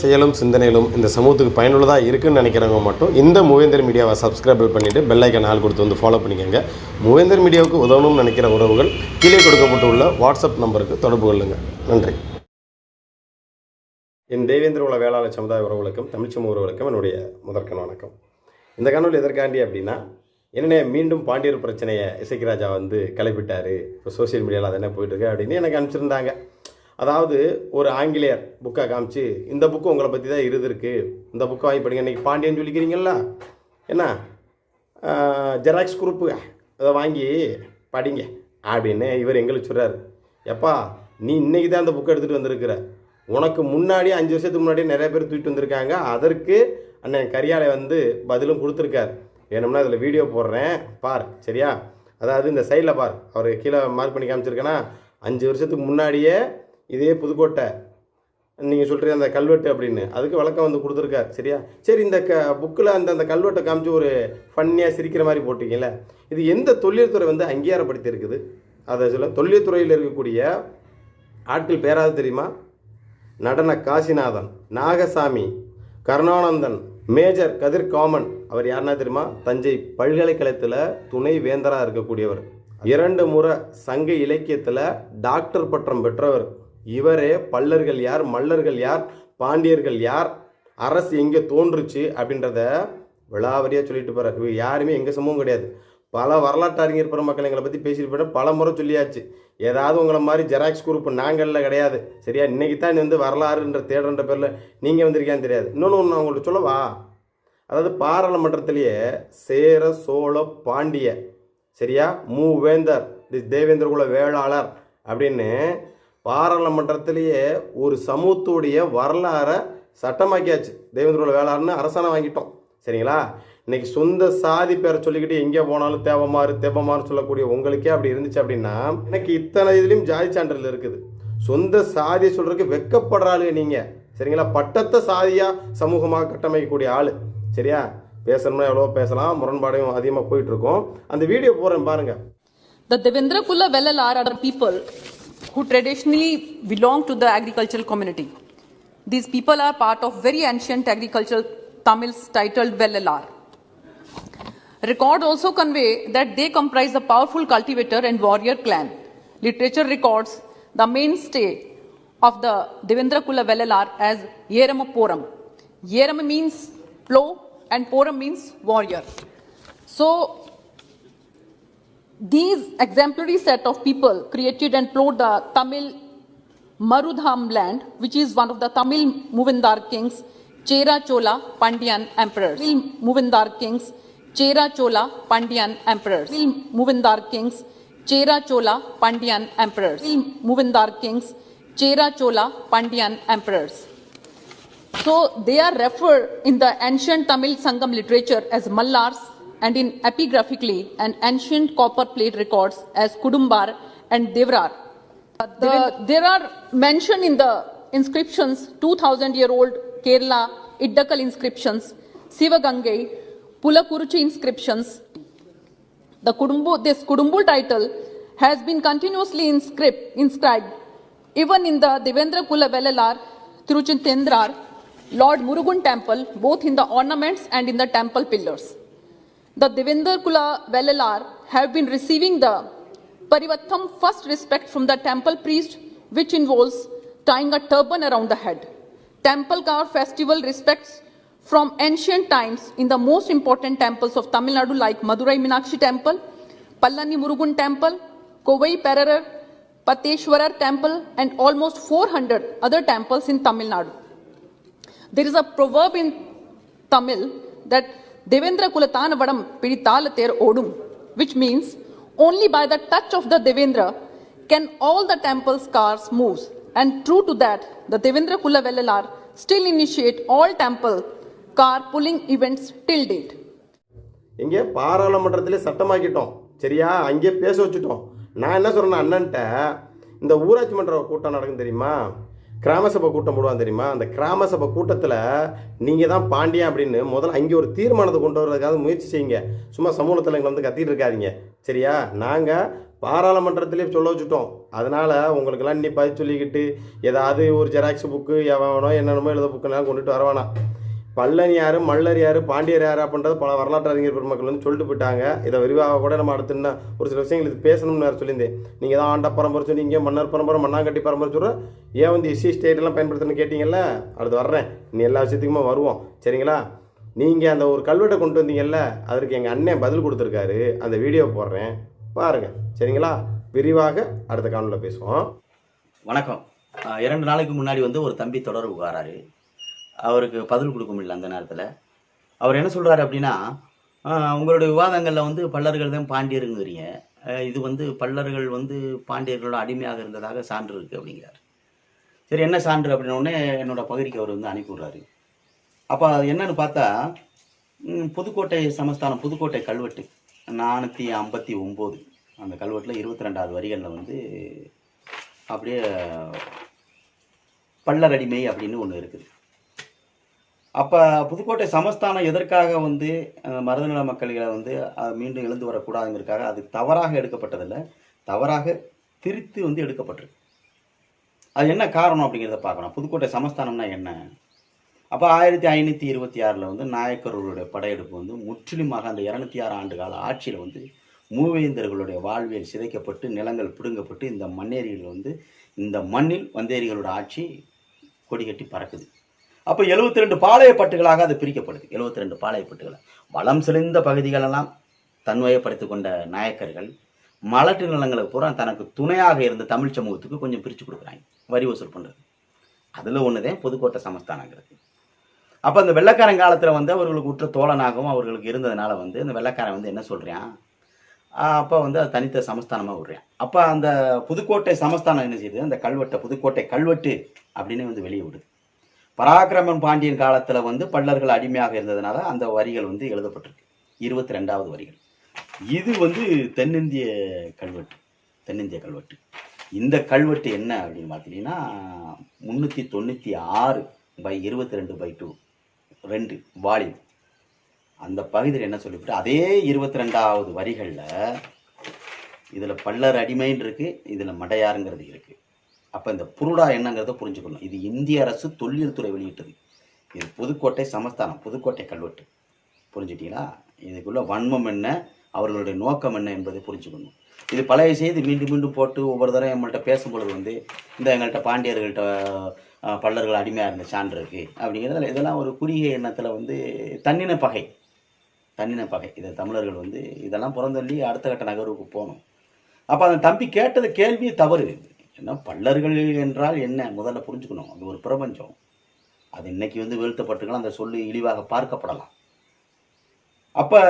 செயலும் சிந்தனையிலும் இந்த சமூகத்துக்கு பயனுள்ளதாக இருக்குன்னு நினைக்கிறவங்க மட்டும் இந்த மூவேந்தர் மீடியாவை சப்ஸ்கிரைப் பண்ணிவிட்டு பெல்லைக்கன் ஆள் கொடுத்து வந்து ஃபாலோ பண்ணிக்கோங்க. மூவேந்தர் மீடியாவுக்கு உதவணும்னு நினைக்கிற உறவுகள் கீழே கொடுக்கப்பட்டுள்ள வாட்ஸ்அப் நம்பருக்கு தொடர்பு கொள்ளுங்கள் நன்றி. என் தேவேந்திர உள்ள வேளாளர் சமுதாய உறவுகளுக்கும் தமிழ்ச்சமூக உறவுகளுக்கும் என்னுடைய முதற்கண் வணக்கம். இந்த கனவுல எதற்காண்டி அப்படின்னா என்னென்ன மீண்டும் பாண்டியர் பிரச்சனையை இசைக்கிராஜா வந்து கிளப்பிட்டார். இப்போ சோஷியல் மீடியாவில் அது என்ன போயிட்டுருக்கு அப்படின்னு எனக்கு அனுப்பிச்சிருந்தாங்க. அதாவது ஒரு ஆங்கிலேயர் புக்கை காமிச்சு இந்த புக்கு உங்களை பற்றி தான் இருந்திருக்கு இந்த புக்கை வாங்கி படிங்க. இன்றைக்கி பாண்டியன் சொல்லிக்கிறீங்களா என்ன? ஜெராக்ஸ் குரூப்பு அதை வாங்கி படிங்க. அப்படின்னு இவர் எங்களுக்கு சொல்கிறார் எப்பா நீ இன்றைக்கி தான் அந்த புக்கை எடுத்துகிட்டு வந்திருக்கிற. உனக்கு முன்னாடி அஞ்சு வருஷத்துக்கு முன்னாடி நிறைய பேர் தூக்கிட்டு வந்திருக்காங்க. அதற்கு அண்ணன் கரியாலை வந்து பதிலும் கொடுத்துருக்கார். வேணும்னா அதில் வீடியோ போடுறேன். பார் சரியா? அதாவது இந்த சைடில் பார். அவர் கீழே மார்க் பண்ணி காமிச்சிருக்கேன்னா அஞ்சு வருஷத்துக்கு முன்னாடியே இதே புதுக்கோட்டை. நீங்கள் சொல்கிற அந்த கல்வெட்டு அப்படின்னு. அதுக்கு விளக்கம் வந்து கொடுத்துருக்கார் சரியா? சரி இந்த க புக்கில் அந்த அந்த கல்வெட்டை காமிச்சு ஒரு ஃபன்னியாக சிரிக்கிற மாதிரி போட்டிங்கல்ல? இது எந்த தொழில்துறை வந்து அங்கீகாரப்படுத்தி இருக்குது அதை சொல்ல தொழில்துறையில் இருக்கக்கூடிய ஆட்கள் பேராது தெரியுமா? நடன காசிநாதன் நாகசாமி கருணானந்தன் மேஜர் கதிர் காமன் அவர் யாருன்னா தெரியுமா? தஞ்சை பல்கலைக்கழகத்தில் துணை வேந்தராக இருக்கக்கூடியவர். இரண்டு முறை சங்க இலக்கியத்தில் டாக்டர் பட்டம் பெற்றவர். இவரே பல்லர்கள் யார் மல்லர்கள் யார் பாண்டியர்கள் யார் அரசு எங்கே தோன்றுச்சு அப்படின்றத விழாவரியாக சொல்லிட்டு போகிறார் இவர் யாருமே எங்கள் சமூகம் கிடையாது. பல வரலாற்று அறிஞர் பெருமக்கள் எங்களை பற்றி பேசிட்டு போயிட்டு பல முறை சொல்லியாச்சு. ஏதாவது உங்களை மாதிரி ஜெராக்ஸ் குரூப் நாங்களில் கிடையாது. சரியா? இன்னைக்கு தான் நீ வந்து வரலாறுன்ற தேடுன்ற பேரில் நீங்கள் வந்திருக்கியான்னு தெரியாது. இன்னொன்று ஒன்று நான் உங்கள்கிட்ட சொல்லவா? அதாவது பாராளுமன்றத்திலேயே சேர சோழ பாண்டிய சரியா? மூவேந்தர் தி தேவேந்திர குல வேளாளர் அப்படின்னு பாராளுமன்றத்திலேயே ஒரு சமூகத்துடைய வரலாறை சட்டமாக்கியாச்சு. தேவேந்திர வேளாறுன்னு அரசாணை வாங்கிட்டோம். சரிங்களா? இன்னைக்கு சொந்த சாதி பேரை சொல்லிக்கிட்டு எங்கே போனாலும் தேவமாறு தேவமாறு சொல்லக்கூடிய உங்களுக்கே அப்படி இருந்துச்சு அப்படின்னா எனக்கு இத்தனை இதுலேயும் ஜாதி சான்றிதழ் இருக்குது. சொந்த சாதியை சொல்கிறதுக்கு வெக்கப்படுற ஆளு நீங்கள் சரிங்களா? பட்டத்தை சாதியாக சமூகமாக கட்டமைக்கக்கூடிய ஆள். சரியா? பேசணும்னா எவ்வளோ பேசலாம். முரண்பாடையும் அதிகமாக போயிட்டு இருக்கோம். அந்த வீடியோ போகிறேன் பாருங்க. The Devendra are people who traditionally belong to the agricultural community. These people are part of very ancient agricultural Tamils titled Vellalar. Record also convey that they comprise a powerful cultivator and warrior clan. Literature records the mainstay of the Devendra Kula Vellalar as Yerama Poram. Yerama means plow and Poram means warrior. So these exemplary set of people created and plowed the Tamil Marudham land, which is one of the Tamil Muvindar kings, Chera Chola Pandyan emperors. Tamil Muvindar kings, Chera Chola Pandyan emperors. Tamil Muvindar kings, Chera Chola Pandyan emperors. Tamil Muvindar kings, Chera Chola Pandyan emperors. So they are referred in the ancient Tamil Sangam literature as Mallars and in epigraphically and ancient copper plate records as Kudumbar and Devrar. The- there are mentioned in the inscriptions 2000 year old Kerala Iddakal inscriptions, Sivagangai, Pulakuruchi inscriptions. The Kudumbu, this Kudumbu title has been continuously inscript, inscribed even in the Devendra Kula Vellalar, Tiruchintendrar, Lord Murugun temple, both in the ornaments and in the temple pillars. The Devendra Kula Vellalar have been receiving the Parivattam first respect from the temple priest, which involves tying a turban around the head. Temple car festival respects from ancient times in the most important temples of Tamil Nadu like Madurai Minakshi temple, Pallani Murugun temple, Kovai Pererar, Pateshwarar temple and almost 400 other temples in Tamil Nadu. There is a proverb in Tamil that Devendra Kulatana Vadam Piditala Ter Odum, which means only by the touch of the Devendra can all the temple's cars move. And true to that, the Devendra Kula Vellalar still initiate all temple car pulling events till date. இங்கே பாராளுமன்றத்திலே சட்டமாக்கிட்டோம் சரியா அங்கே பேச வச்சுட்டோம் நான் என்ன சொல்கிறேன் அண்ணன்ட்ட இந்த ஊராட்சி மன்ற கூட்டம் நடக்கும் தெரியுமா கிராம சபை கூட்டம் போடுவான் தெரியுமா? அந்த கிராம சபை கூட்டத்தில் நீங்கள் தான் பாண்டியன் அப்படின்னு முதல்ல அங்கே ஒரு தீர்மானத்தை கொண்டு வர்றதுக்காக முயற்சி செய்யுங்க. சும்மா சமூகத்தில் எங்களை வந்து கத்திட்டு இருக்காதீங்க. சரியா? நாங்கள் பாராளுமன்றத்திலே சொல்ல வச்சுட்டோம். அதனால் உங்களுக்கெல்லாம் நீ பதில் சொல்லிக்கிட்டு ஏதாவது ஒரு ஜெராக்ஸ் புக்கு எவனோ என்னென்னமோ எழுத புக்குனாலும் கொண்டுட்டு வரவானா பல்லன் யார் மல்லர் யார் பாண்டியர் யார் அப்படின்றது பல வரலாற்று அறிஞர் பெருமக்கள் வந்து சொல்லிட்டு போயிட்டாங்க. இதை விரிவாக கூட நம்ம அடுத்து என்ன ஒரு சில விஷயங்கள் இது பேசணும்னு வேறு சொல்லியிருந்தேன். நீங்கள் தான் ஆண்ட பரம்பரை சொன்னீங்க மன்னர் பரம்பரை மண்ணாங்கட்டி பரம்பரை சொல்கிற ஏன் வந்து எஸ்சி ஸ்டேட்லாம் பயன்படுத்தணும்னு கேட்டிங்கல்ல அடுத்து வர்றேன். நீ எல்லா விஷயத்துக்குமே வருவோம். சரிங்களா? நீங்கள் அந்த ஒரு கல்வெட்டை கொண்டு வந்தீங்கல்ல அதற்கு எங்கள் அண்ணன் பதில் கொடுத்துருக்காரு. அந்த வீடியோ போடுறேன். பாருங்கள் சரிங்களா? விரிவாக அடுத்த காணொலியில் பேசுவோம். வணக்கம். இரண்டு நாளைக்கு முன்னாடி வந்து ஒரு தம்பி தொடர்பு வராரு அவருக்கு பதில் கொடுக்க முடியல அந்த நேரத்தில். அவர் என்ன சொல்கிறாரு அப்படின்னா உங்களுடைய விவாதங்களில் வந்து பல்லர்கள் தான் பாண்டியருங்கிறீங்க. இது வந்து பல்லர்கள் வந்து பாண்டியர்களோட அடிமையாக இருந்ததாக சான்று இருக்குது அப்படிங்கிறார். சரி என்ன சான்று அப்படின்னோடனே என்னோடய என்னோட பகுதிக்கு அவர் வந்து அனுப்பிவிடுறாரு அப்போ அது என்னன்னு பார்த்தா புதுக்கோட்டை சமஸ்தானம் புதுக்கோட்டை கல்வெட்டு நானூற்றி ஐம்பத்தி ஒம்பது. அந்த கல்வெட்டில் இருபத்தி ரெண்டாவது வரிகளில் வந்து அப்படியே பல்லரடிமை அப்படின்னு ஒன்று இருக்குது. அப்போ புதுக்கோட்டை சமஸ்தானம் எதற்காக வந்து மருதநில மக்கள்களை வந்து மீண்டும் எழுந்து வரக்கூடாதுங்கிறதுக்காக அது தவறாக எடுக்கப்பட்டதில்லை. தவறாக திரித்து வந்து எடுக்கப்பட்டிருக்கு. அது என்ன காரணம் அப்படிங்கிறத பார்க்கணும். புதுக்கோட்டை சமஸ்தானம்னா என்ன? அப்போ ஆயிரத்தி ஐநூற்றி இருபத்தி ஆறில் வந்து நாயக்கர்களுடைய படையெடுப்பு வந்து முற்றிலுமாக அந்த இரநூத்தி ஆறு ஆண்டு கால ஆட்சியில் வந்து மூவேந்தர்களுடைய வாழ்வியல் சிதைக்கப்பட்டு நிலங்கள் பிடுங்கப்பட்டு இந்த மண்ணேரிகள் வந்து இந்த மண்ணில் வந்தேரிகளோட ஆட்சி கொடி கட்டி பறக்குது. அப்போ எழுபத்தி ரெண்டு பாளையப்பட்டுகளாக அது பிரிக்கப்படுது. எழுபத்தி ரெண்டு பாளையப்பட்டுகளை. வளம் செறிந்த பகுதிகளெல்லாம் தன்மையப்படுத்தி கொண்ட நாயக்கர்கள் மலட்டு நிலங்களுக்கு பூரா தனக்கு துணையாக இருந்த தமிழ் சமூகத்துக்கு கொஞ்சம் பிரித்து கொடுக்குறாங்க. வரி வசூல் பண்ணுறது அதில் ஒன்று தான் புதுக்கோட்டை சமஸ்தானங்கிறது. அப்போ அந்த வெள்ளக்காரன் காலத்தில் வந்து அவர்களுக்கு உற்ற தோழனாகவும் அவர்களுக்கு இருந்ததுனால வந்து அந்த வெள்ளக்காரன் வந்து என்ன சொல்கிறான் அப்போ வந்து அது தனித்த சமஸ்தானமாக விடுறேன். அப்போ அந்த புதுக்கோட்டை சமஸ்தானம் என்ன செய்யுது? அந்த கல்வெட்டை புதுக்கோட்டை கல்வெட்டு அப்படின்னு வந்து வெளியே விடுது. பராக்கிரமன் பாண்டியன் காலத்தில் வந்து பல்லர்கள் அடிமையாக இருந்ததுனால அந்த வரிகள் வந்து எழுதப்பட்டிருக்கு. இருபத்தி ரெண்டாவது வரிகள். இது வந்து தென்னிந்திய கல்வெட்டு தென்னிந்திய கல்வெட்டு. இந்த கல்வெட்டு என்ன அப்படின்னு பார்த்தீங்கன்னா முந்நூற்றி தொண்ணூற்றி ஆறு பை இருபத்தி ரெண்டு பை டூ ரெண்டு வால்யூம் அந்த பகுதியில் என்ன சொல்லிவிட்டு அதே இருபத்தி ரெண்டாவது வரிகளில் இதில் பல்லர் அடிமைன்னு இருக்குது இதில் மடையாருங்கிறது இருக்குது அப்போ இந்த புருடா என்னங்கிறத புரிஞ்சுக்கணும். இது இந்திய அரசு தொல்லியல் துறை வெளியிட்டது. இது புதுக்கோட்டை சமஸ்தானம் புதுக்கோட்டை கல்வெட்டு. புரிஞ்சுட்டீங்களா? இதுக்குள்ள வன்மம் என்ன அவர்களுடைய நோக்கம் என்ன என்பதை புரிஞ்சுக்கணும். இது பழைய செய்தி மீண்டும் மீண்டும் போட்டு ஒவ்வொரு தடவை எங்கள்கிட்ட பேசும்பொழுது வந்து இந்த எங்கள்கிட்ட பாண்டியர்கள்ட்ட பல்லர்கள் அடிமையாக இருந்த சான்று இருக்குது அப்படிங்கிறதுல இதெல்லாம் ஒரு குறுகிய எண்ணத்தில் வந்து தன்னின பகை. தன்னின பகை. இதை தமிழர்கள் வந்து இதெல்லாம் புறந்தள்ளி அடுத்த கட்ட நகர்வுக்கு போகணும். அப்போ அந்த தம்பி கேட்டது கேள்வி தவறு. ஏன்னா பல்லர்கள் என்றால் என்ன? முதல்ல புரிஞ்சுக்கணும். அது ஒரு பிரபஞ்சம். அது இன்னைக்கு வந்து வீழ்த்தப்பட்டுக்கலாம் அந்த சொல்லு இழிவாக பார்க்கப்படலாம். அப்போ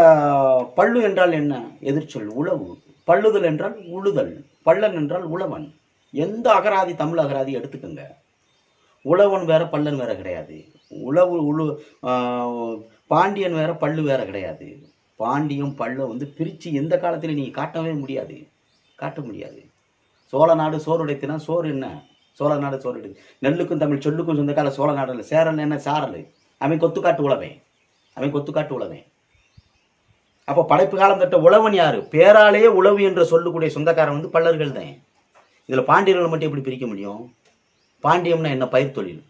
பல்லு என்றால் என்ன? எதிர்ச்சொல் உழவு பள்ளுதல் என்றால் உழுதல். பள்ளன் என்றால் உழவன். எந்த அகராதி தமிழ் அகராதி எடுத்துக்கோங்க. உழவன் வேற பல்லன் வேற கிடையாது. உழவு உழு பாண்டியன் வேற பல்லு வேற கிடையாது. பாண்டியம் பல்லும் வந்து பிரித்து எந்த காலத்திலையும் நீங்கள் காட்டவே முடியாது. காட்ட முடியாது. சோழ நாடு சோறு உடைத்தினா சோறு என்ன? சோழ நாடு சோறு உடைத்து நெல்லுக்கும் தமிழ் சொல்லுக்கும் சொந்தக்கால சோழ நாடு இல்லை சேரல் என்ன? சாரல். அவன் கொத்துக்காட்டு உழவன். அவன் கொத்துக்காட்டு உழவன். அப்போ படைப்பு காலம் தட்ட உழவன் யாரு? பேராலேயே உழவு என்று சொல்லக்கூடிய சொந்தக்காரன் வந்து பல்லர்கள் தான். இதில் பாண்டியர்களை மட்டும் எப்படி பிரிக்க முடியும்? பாண்டியம்னா என்ன? பயிர் தொழில்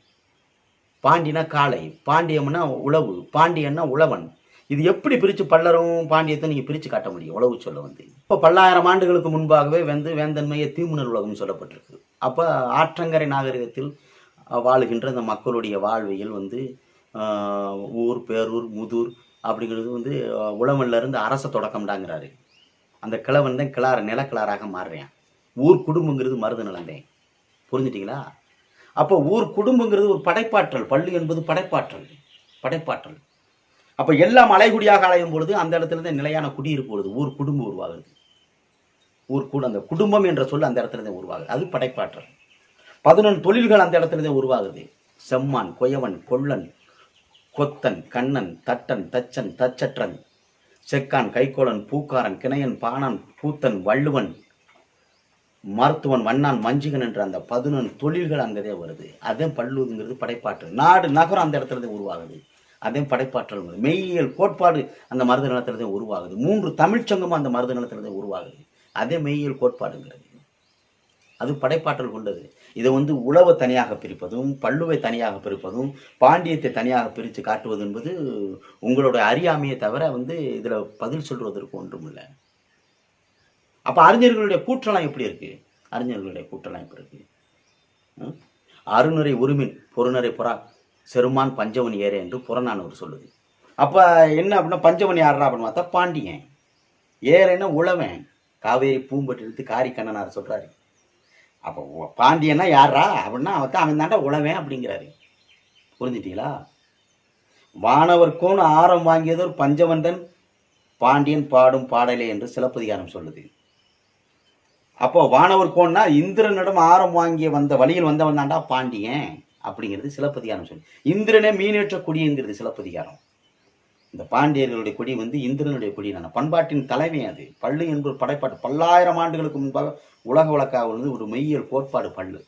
பாண்டினா காளை. பாண்டியம்னா உழவு. பாண்டியன்னா உழவன். இது எப்படி பிரித்து பல்லரும் பாண்டியத்தை நீங்கள் பிரித்து காட்ட முடியும்? உழவு சொல்ல வந்து. இப்போ பல்லாயிரம் ஆண்டுகளுக்கு முன்பாகவே வந்து வேந்தன்மையை தீமுனர் உலகம் சொல்லப்பட்டிருக்கு. அப்போ ஆற்றங்கரை நாகரிகத்தில் வாழுகின்ற அந்த மக்களுடைய வாழ்வியல் வந்து ஊர் பேரூர் முதூர் அப்படிங்கிறது வந்து உழவன்லேருந்து இருந்து அரச தொடக்கம்டாங்கிறாரு. அந்த கிழவன் தான் கிளார நிலக்கிளாராக மாறுறேன். ஊர் குடும்பங்கிறது மருது நிலந்தேன் புரிஞ்சிட்டிங்களா? அப்போ ஊர் குடும்பங்கிறது ஒரு படைப்பாற்றல். பள்ளி என்பது படைப்பாற்றல். படைப்பாற்றல். அப்போ எல்லாம் அலைகுடியாக அலையும் பொழுது அந்த இடத்துல தான் நிலையான குடியிருப்பு வருது. ஊர் குடும்பம் உருவாகுது ஊர் கூட அந்த குடும்பம் என்ற சொல் அந்த இடத்துல தான் உருவாகுது அது படைப்பாற்றல். பதினொன்று தொழில்கள் அந்த இடத்துல தான் உருவாகுது செம்மான் கொயவன் கொள்ளன் கொத்தன் கண்ணன் தட்டன் தச்சன் தச்சற்றன் செக்கான் கைக்கோளன் பூக்காரன் கிணையன் பாணன் பூத்தன் வள்ளுவன் மருத்துவன் வண்ணான் மஞ்சுகன் என்ற அந்த பதினொன்று தொழில்கள் அங்கதே வருது. அதே பல்லுங்கிறது படைப்பாற்றல். நாடு நகரம் அந்த இடத்துல தான் உருவாகுது. அதே படைப்பாற்றல் மெய்யியல் கோட்பாடு அந்த மருத நிலத்தில் தான் உருவாகுது. மூன்று தமிழ்ச்சங்கமும் அந்த மருத நிலத்தில் தான் உருவாகுது. அதே மெய்யியல் கோட்பாடுங்கிறது. அது படைப்பாற்றல் கொண்டது. இதை வந்து உழவை தனியாக பிரிப்பதும் பல்லுவை தனியாக பிரிப்பதும் பாண்டியத்தை தனியாக பிரித்து காட்டுவது என்பது உங்களோட அறியாமையை தவிர வந்து இதில் பதில் சொல்வதற்கு ஒன்றும் இல்லை அப்போ அறிஞர்களுடைய கூற்றலாம் எப்படி இருக்குது அறிஞர்களுடைய கூற்றலாம் எப்படி இருக்கு? ம்? அருணரை உரிமின் பொருணரை புறா செருமான் பஞ்சவன் ஏறே என்று புறநானூறு சொல்லுது. அப்போ என்ன அப்படின்னா பஞ்சவன் யாரா அப்படின்னு பார்த்தா பாண்டியன். ஏறேன்னா உழவன். காவேரி பூம்பட்டு இழுத்து காரி கண்ணனார் அப்போ பாண்டியன்னா யாரா அப்படின்னா அவன் தான் அவன் தாண்டா உழவன் அப்படிங்கிறாரு. புரிஞ்சிட்டீங்களா? வானவர்கோன் ஆரம் வாங்கியதோர் பஞ்சவந்தன் பாண்டியன் பாடும் பாடலே என்று சிலப்பதிகாரம் சொல்லுது. அப்போ வானவர் கோன்னா இந்திரனிடம் ஆரம் வாங்கிய வந்த வழியில் வந்தவன் தாண்டா பாண்டியன். அப்படிங்கிறது சிலப்பதிகாரம் சொல்லி. இந்திரனே மீனேற்ற கொடிங்கிறது சிலப்பதிகாரம். இந்த பாண்டியர்களுடைய கொடி வந்து இந்திரனுடைய கொடி நான் பண்பாட்டின் தலைமை அது. பள்ளு என்பது படைப்பாட்டு. பல்லாயிரம் ஆண்டுகளுக்கு முன்பாக உலக வழக்காக வந்து ஒரு மெய்யியல் கோட்பாடு பள்ளு.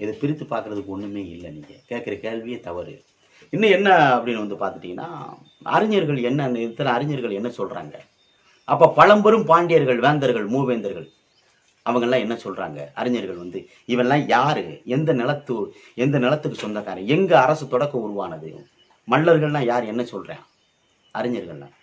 இதை பிரித்து பார்க்கறதுக்கு ஒன்றுமே இல்லை நீங்கள் கேட்குற கேள்வியே தவறு. இன்னும் என்ன அப்படின்னு வந்து பார்த்துட்டிங்கன்னா அறிஞர்கள் என்ன இத்தனை அறிஞர்கள் என்ன சொல்கிறாங்க அப்போ பழம்பெரும் பாண்டியர்கள் வேந்தர்கள் மூவேந்தர்கள். அவங்கெல்லாம் என்ன சொல்றாங்க? அறிஞர்கள் வந்து இவெல்லாம் யாரு? எந்த நிலத்து எந்த நிலத்துக்கு சொந்தக்காரன்? எங்க அரசு தொடக்கம் உருவானது? மல்லர்கள்லாம் யார்? என்ன சொல்றேன். அறிஞர்கள்லாம்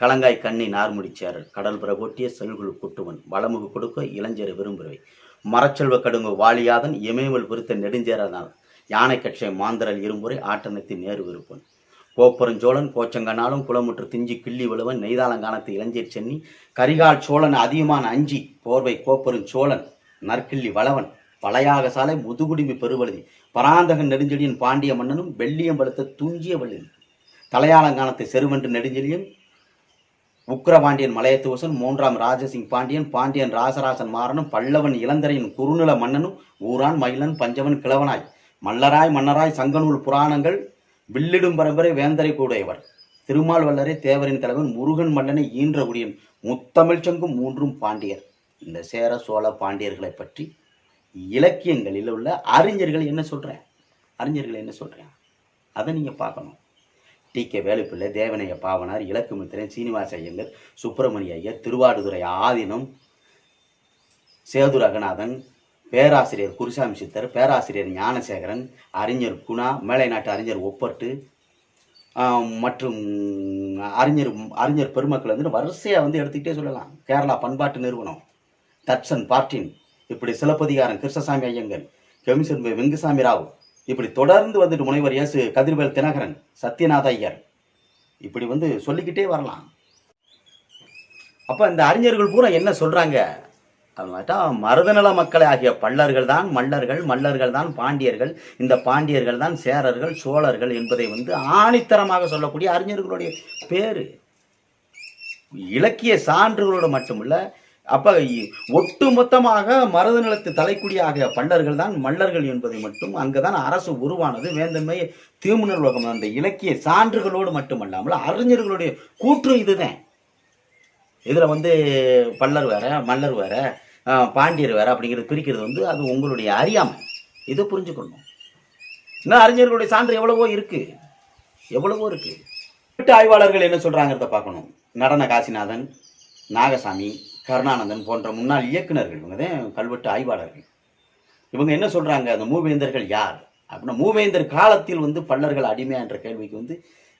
களங்காய் கண்ணி நார்முடிச்சார் கடல் பிரகோட்டிய செல்குழு குட்டுவன் வளமுகு கொடுக்க இளைஞரை விரும்புறவை மரச்செல்வ கடுங்கு வாலியாதன் இமயமல் பொறுத்த நெடுஞ்சேரனால் யானை கட்சியை மாந்தரல் இரும்புரை ஆட்டனத்தி நேரு விருப்பன். கோப்பரஞ்சோழன் கோச்சங்கனாலும் குளமுற்று திஞ்சி கிள்ளி விழுவன் நெய்தாளங்கானத்து இளஞ்சீர் சென்னி கரிகால் சோழன் அதிகமான அஞ்சி போர்வை கோப்பெருஞ்சோழன் நற்கிள்ளி வளவன் பழையாக சாலை முதுகுடிமி பெருவழுதி பராந்தகன் நெடுஞ்செழியன் பாண்டிய மன்னனும் வெள்ளியம்பலத்த துஞ்சிய வள்ளி தலையாளங்கானத்து செருவென்று நெடுஞ்செழியன் உக்ரபாண்டியன் மலையத்துவசன் மூன்றாம் ராஜசிங் பாண்டியன் பாண்டியன் ராசராசன் மாறனும் பல்லவன் இளந்தரையின் குறுநில மன்னனும் ஊரான் மயிலன் பஞ்சவன் கிழவனாய் மல்லராய் மன்னராய் சங்கநூல் புராணங்கள் வில்லிடும் பரம்பரை வேந்தரை கூடையவர். திருமால் வல்லரை தேவரின் தலைவன் முருகன் மன்னனை ஈன்ற குடியன் முத்தமிழ்ச்சங்கும் மூன்றும் பாண்டியர். இந்த சேர சோழ பாண்டியர்களை பற்றி இலக்கியங்களில் உள்ள அறிஞர்கள் என்ன சொல்றேன்? அறிஞர்கள் என்ன சொல்றேன்? அதை நீங்க பார்க்கணும். டி. கே. வேலுப்பிள்ளை தேவனைய பாவனார் இலக்குமித்திரன் சீனிவாச ஐயங்கர் சுப்பிரமணிய ஐயர் திருவாடுதுறை ஆதீனம் சேது ரகநாதன் பேராசிரியர் குருசாமி சித்தர் பேராசிரியர் ஞானசேகரன் அறிஞர் குணா மேலை நாட்டு அறிஞர் ஒப்பட்டு மற்றும் அறிஞர் அறிஞர் பெருமக்கள் வந்து வரிசையாக வந்து எடுத்துக்கிட்டே சொல்லலாம். கேரளா பண்பாட்டு நிறுவனம் தட்சன் பார்ட்டின் இப்படி சிலப்பதிகாரம் கிருஷ்ணசாமி ஐயங்கன் கெமிசன் வெங்குசாமி ராவ் இப்படி தொடர்ந்து வந்துட்டு முனைவர் இயேசு கதிர்வேல் தினகரன் சத்யநாத ஐயர் இப்படி வந்து சொல்லிக்கிட்டே வரலாம். அப்போ இந்த அறிஞர்கள் பூரா என்ன சொல்கிறாங்க அப்படின்னாட்டா மருதநல மக்களை ஆகிய பல்லர்கள் தான் மல்லர்கள் மல்லர்கள் தான் பாண்டியர்கள். இந்த பாண்டியர்கள் தான் சேரர்கள் சோழர்கள் என்பதை வந்து ஆணித்தரமாக சொல்லக்கூடிய அறிஞர்களுடைய பேரு. இலக்கிய சான்றுகளோடு மட்டுமல்ல அப்ப ஒட்டு ஒட்டுமொத்தமாக மருத நிலத்து தலைக்குடி ஆகிய பல்லர்கள் தான் மல்லர்கள் என்பதை மட்டும் அங்குதான் அரசு உருவானது. வேந்தன்மை தீமுனர் உலகம் அந்த இலக்கிய சான்றுகளோடு மட்டுமல்லாமல் அறிஞர்களுடைய கூற்று இதுதான். இதில் வந்து பல்லர் வேற மல்லர் வேற பாண்டியர் வேற அப்படிங்கிறது பிரிக்கிறது வந்து அது உங்களுடைய அறியாமை. இதை புரிஞ்சுக்கணும். இன்னும் அறிஞர்களுடைய சான்று எவ்வளவோ இருக்கு. எவ்வளவோ இருக்கு. வீட்டு ஆய்வாளர்கள் என்ன சொல்றாங்கிறத பார்க்கணும். நடன காசிநாதன் நாகசாமி கருணானந்தன் போன்ற முன்னாள் இயக்குனர்கள் இவங்க தான் கல்வெட்டு ஆய்வாளர்கள். இவங்க என்ன சொல்றாங்க? அந்த மூவேந்தர்கள் யார்? அப்படின்னா மூவேந்தர் காலத்தில் வந்து பல்லர்கள் அடிமையா என்ற கேள்விக்கு வந்து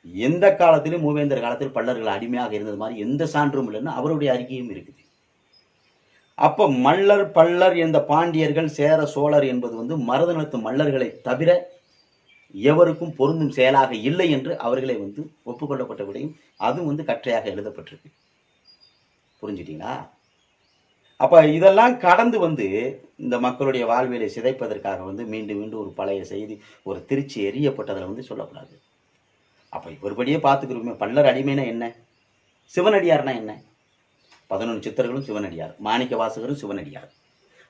எந்த காலத்திலும் மூவேந்தர் காலத்தில் பல்லர்கள் அடிமையாக இருந்தது மாதிரி எந்த சான்றும் இல்லைன்னு அவருடைய அறிக்கையும் இருக்குது. அப்ப மல்லர் பல்லர் என்ற பாண்டியர்கள் சேர சோழர் என்பது வந்து மருதநிலத்து மல்லர்களை தவிர எவருக்கும் பொருந்தும் செயலாக இல்லை என்று அவர்களை வந்து ஒப்புக்கொள்ளப்பட்ட விடையும் அதுவும் வந்து கற்றையாக எழுதப்பட்டிருக்கு. புரிஞ்சுட்டீங்களா? அப்ப இதெல்லாம் கடந்து வந்து இந்த மக்களுடைய வாழ்வியலை சிதைப்பதற்காக வந்து மீண்டும் மீண்டும் ஒரு பழைய செய்தி ஒரு திருச்சி எரியப்பட்டதில் வந்து சொல்லக்கூடாது. அப்போ இவர்படியே பார்த்துக்கிறோமே. பல்லர் அடிமைனா என்ன? சிவனடியார்னா என்ன? பதினொன்று சித்தர்களும் சிவனடியார். மாணிக்க வாசகரும் சிவனடியார்.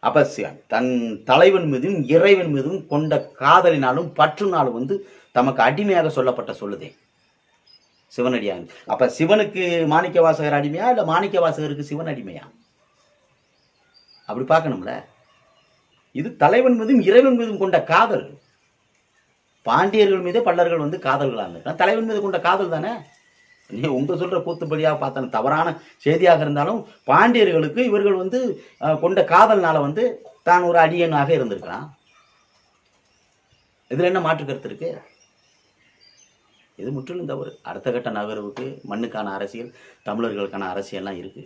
அப்போ தன் தலைவன் மீதும் இறைவன் மீதும் கொண்ட காதலினாலும் பற்றுனாலும் வந்து தமக்கு அடிமையாக சொல்லப்பட்ட சொல்லுதே. சிவனடியார். அப்ப சிவனுக்கு மாணிக்க வாசகர் அடிமையா இல்லை மாணிக்க வாசகருக்கு சிவன் அடிமையா? அப்படி பார்க்கணும்ல. இது தலைவன் மீதும் இறைவன் மீதும் கொண்ட காதல். பாண்டியர்கள் மீது பல்லர்கள் வந்து காதல்களாக இருந்திருக்கலாம் தலைவன் மீது கொண்ட காதல் தானே? நீ உங்க சொல்ற கூத்துப்படியாக பார்த்தாலும் தவறான செய்தியாக இருந்தாலும் பாண்டியர்களுக்கு இவர்கள் வந்து கொண்ட காதல்னால வந்து தான் ஒரு அடியனாக இருந்திருக்கிறான். இதுல என்ன மாற்று கருத்து இருக்கு? இது முற்றிலும் தவறு. அடுத்த கட்ட நகர்வுக்கு மண்ணுக்கான அரசியல் தமிழர்களுக்கான அரசியல்லாம் இருக்கு.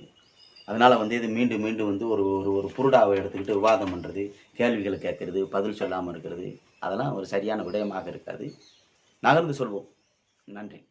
அதனால வந்து இது மீண்டும் மீண்டும் வந்து ஒரு ஒரு ஒரு புருடாவை எடுத்துக்கிட்டு விவாதம் பண்றது கேள்விகளை கேட்கறது பதில் சொல்லாமல் இருக்கிறது. அதெல்லாம் ஒரு சரியான விடயமாக இருக்காது. நகர்ந்து சொல்வோம். நன்றி.